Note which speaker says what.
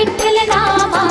Speaker 1: Vitthala Rama